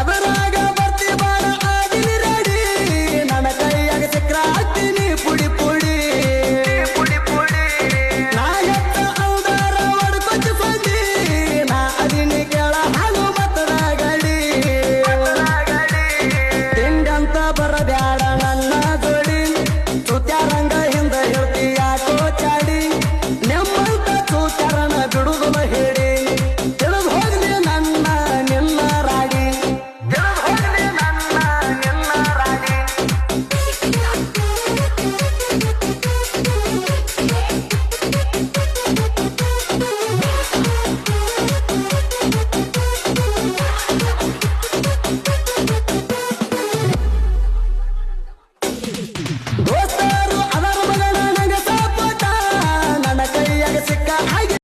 ಎವರ got high